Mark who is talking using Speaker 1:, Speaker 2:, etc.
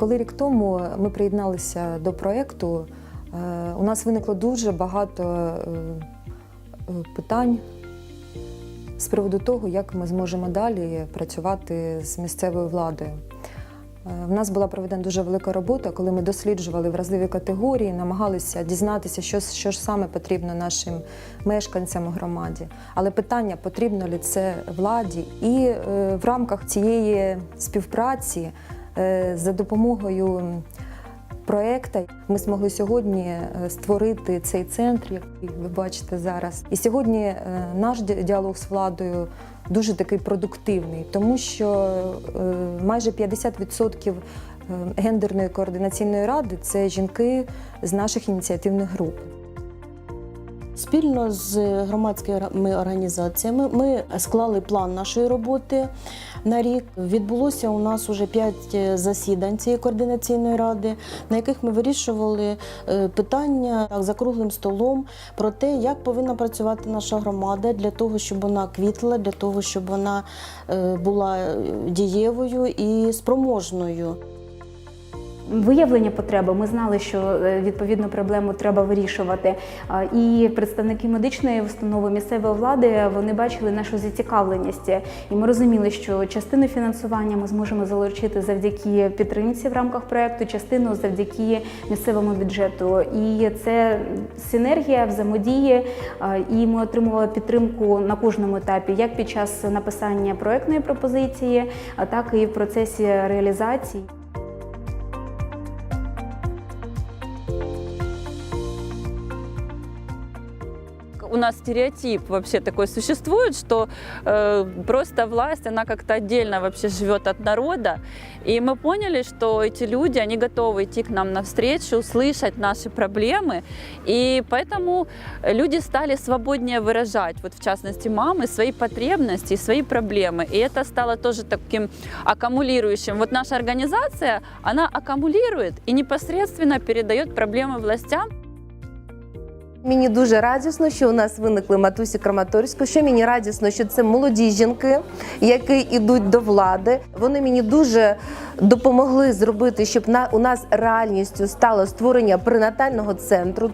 Speaker 1: Коли рік тому ми приєдналися до проєкту, е, у нас виникло дуже багато е, е, питань з приводу того, як ми зможемо далі працювати з місцевою владою. В нас була проведена дуже велика робота, коли ми досліджували вразливі категорії, намагалися дізнатися, що, що ж саме потрібно нашим мешканцям громаді. Але питання, потрібно ли це владі. І в рамках цієї співпраці за допомогою проекту ми змогли сьогодні е, створити цей центр, який ви бачите зараз. І сьогодні е, наш діалог з владою дуже такий продуктивний, тому що е, майже 50% е, гендерної координаційної ради це жінки з наших ініціативних груп.
Speaker 2: Спільно з громадськими організаціями ми склали план нашої роботи на рік. Відбулося у нас уже п'ять засідань цієї координаційної ради, на яких ми вирішували е, питання так, за круглим столом про те, як повинна працювати наша громада для того, щоб вона квітла, для того, щоб вона е, була дієвою і спроможною.
Speaker 3: Виявлення потреби ми знали, що е, відповідну проблему треба вирішувати. І представники медичної установи місцевої влади вони бачили нашу зацікавленість, і ми розуміли, що частину фінансування ми зможемо залучити завдяки підтримці в рамках проекту, частину завдяки місцевому бюджету. І це синергія взаємодії, і ми отримували підтримку на кожному етапі, як під час написання проектної пропозиції, так і в процесі реалізації.
Speaker 4: У нас стереотип вообще такой существует, что э, просто власть, она как-то отдельно вообще живет от народа. И мы поняли, что эти люди, они готовы идти к нам навстречу, услышать наши проблемы. И поэтому люди стали свободнее выражать, вот в частности мамы, свои потребности, свои проблемы. И это стало тоже таким аккумулирующим. Вот наша организация, она аккумулирует и непосредственно передает проблемы властям.
Speaker 5: Мені дуже радісно, що у нас виникли матусі Краматорську. Що мені радісно, що це молоді жінки, які йдуть до влади. Вони мені дуже допомогли зробити, щоб на у нас реальністю стало створення пренатального центру.